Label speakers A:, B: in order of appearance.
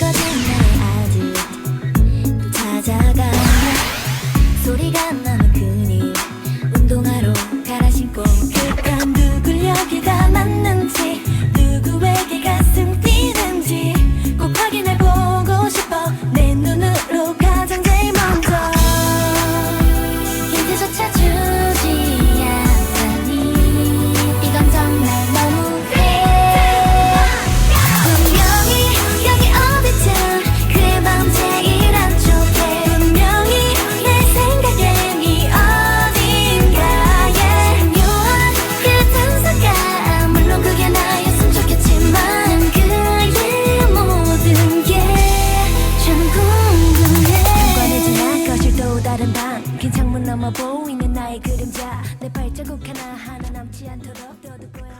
A: かで 넘어 보이는 나의 그림자. 내 발자국 하나하나 남지 않도록 더듬고요